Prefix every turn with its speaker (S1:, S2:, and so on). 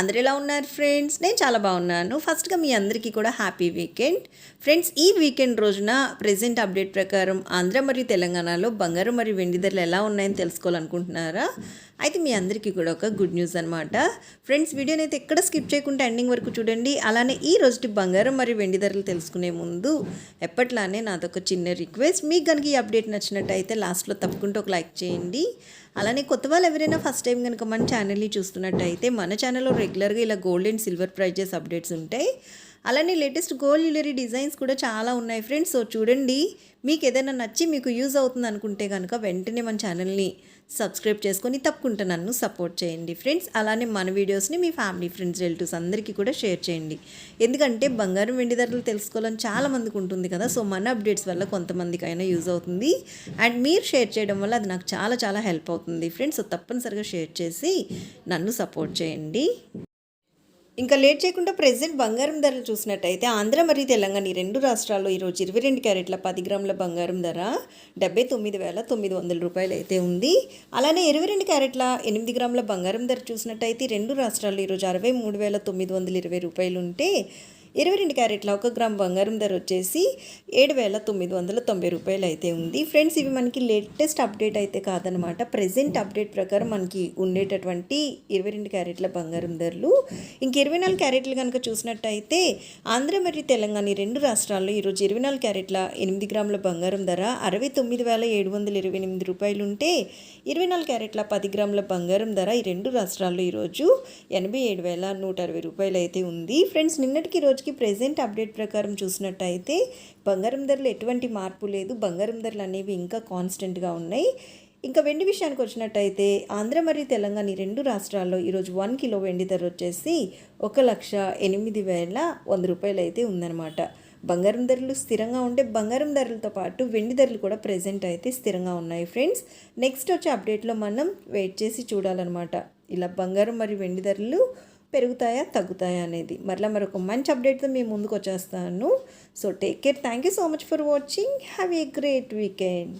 S1: అందరు ఎలా ఉన్నారు ఫ్రెండ్స్ నేను చాలా బాగున్నాను. ఫస్ట్గా మీ అందరికీ కూడా హ్యాపీ వీకెండ్ ఫ్రెండ్స్ ఈ వీకెండ్ రోజున ప్రజెంట్ అప్డేట్ ప్రకారం ఆంధ్ర మరియు తెలంగాణలో బంగారం మరియు వెండి ధరలు ఎలా ఉన్నాయని తెలుసుకోవాలనుకుంటున్నారా? అయితే మీ అందరికీ కూడా ఒక గుడ్ న్యూస్ అనమాట ఫ్రెండ్స్ వీడియోని అయితే ఎక్కడ స్కిప్ చేయకుండా ఎండింగ్ వరకు చూడండి. అలానే ఈ రోజు బంగారం మరియు వెండి ధరలు తెలుసుకునే ముందు ఎప్పట్లానే నాదొక చిన్న రిక్వెస్ట్ మీకు కనుక ఈ అప్డేట్ నచ్చినట్టయితే లాస్ట్లో తప్పకుండా ఒక లైక్ చేయండి. అలానే కొత్త వాళ్ళు ఎవరైనా ఫస్ట్ టైం కనుక మన ఛానల్ని చూస్తున్నట్టయితే మన ఛానల్లో రెగ్యులర్గా ఇలా gold and silver prizes updates ఉంటాయి. అలానే లేటెస్ట్ గోల్డ్ జ్యువెలరీ డిజైన్స్ కూడా చాలా ఉన్నాయి ఫ్రెండ్స్. సో చూడండి మీకు ఏదైనా నచ్చి మీకు యూజ్ అవుతుంది అనుకుంటే కనుక వెంటనే మన ఛానల్ని సబ్స్క్రైబ్ చేసుకొని తప్పకుండా నన్ను సపోర్ట్ చేయండి ఫ్రెండ్స్. అలానే మన వీడియోస్ని మీ ఫ్యామిలీ ఫ్రెండ్స్ రిలేటివ్స్ అందరికీ కూడా షేర్ చేయండి. ఎందుకంటే బంగారం వెండి ధరలు తెలుసుకోవాలని చాలామందికి ఉంటుంది కదా సో మన అప్డేట్స్ వల్ల కొంతమందికైనా యూజ్ అవుతుంది. అండ్ మీరు షేర్ చేయడం వల్ల అది నాకు చాలా చాలా హెల్ప్ అవుతుంది ఫ్రెండ్స్. సో తప్పనిసరిగా షేర్ చేసి నన్ను సపోర్ట్ చేయండి. ఇంకా లేట్ చేయకుండా ప్రెసెంట్ బంగారం ధరలు చూసినట్టయితే ఆంధ్ర మరియు తెలంగాణ ఈ రెండు రాష్ట్రాల్లో ఈరోజు ఇరవై రెండు క్యారెట్ల పది గ్రాముల బంగారం ధర డెబ్బై తొమ్మిది వేల తొమ్మిది వందల రూపాయలు అయితే ఉంది. అలానే ఇరవై రెండు క్యారెట్ల ఎనిమిది గ్రాముల బంగారం ధర చూసినట్టయితే రెండు రాష్ట్రాల్లో ఈరోజు అరవై మూడు వేల తొమ్మిది వందల ఇరవై రూపాయలు ఉంటే ఇరవై రెండు క్యారెట్ల ఒక గ్రామ్ బంగారం ధర వచ్చేసి ఏడు వేల తొమ్మిది వందల తొంభై రూపాయలు అయితే ఉంది. ఫ్రెండ్స్ ఇవి మనకి లేటెస్ట్ అప్డేట్ అయితే కాదనమాట ప్రజెంట్ అప్డేట్ ప్రకారం మనకి ఉండేటటువంటి ఇరవై రెండు క్యారెట్ల బంగారం ధరలు. ఇంక ఇరవై నాలుగు క్యారెట్లు కనుక చూసినట్టయితే ఆంధ్ర మరియు తెలంగాణ రెండు రాష్ట్రాల్లో ఈరోజు ఇరవై నాలుగు క్యారెట్ల ఎనిమిది గ్రాముల బంగారం ధర అరవై తొమ్మిది వేల ఏడు వందల ఇరవై ఎనిమిది రూపాయలు ఉంటే ఇరవై నాలుగు క్యారెట్ల పది గ్రాముల బంగారం ధర ఈ రెండు రాష్ట్రాల్లో ఈరోజు ఎనభై ఏడు వేల నూట అరవై రూపాయలు అయితే ఉంది. ఫ్రెండ్స్ నిన్నటికి రోజుకి ప్రజెంట్ అప్డేట్ ప్రకారం చూసినట్టయితే బంగారం ధరలు ఎటువంటి మార్పు లేదు. బంగారం ధరలు అనేవి ఇంకా కాన్స్టెంట్గా ఉన్నాయి. ఇంకా వెండి విషయానికి వచ్చినట్టయితే ఆంధ్ర మరియు తెలంగాణ ఈ రెండు రాష్ట్రాల్లో ఈరోజు వన్ కిలో వెండి ధర వచ్చేసి ఒక లక్ష ఎనిమిది వేల వంద రూపాయలు అయితే ఉందన్నమాట. బంగారం ధరలు స్థిరంగా ఉంటే బంగారం ధరలతో పాటు వెండి ధరలు కూడా ప్రెజెంట్ అయితే స్థిరంగా ఉన్నాయి ఫ్రెండ్స్. నెక్స్ట్ వచ్చే అప్డేట్లో మనం వెయిట్ చేసి చూడాలన్నమాట. ఇలా బంగారం మరియు వెండి ధరలు పెరుగుతాయా తగ్గుతాయా అనేది. మరలా మరొక మంచి అప్డేట్తో మేము ముందుకు వచ్చేస్తాను. So take care thank you so much for watching have a great weekend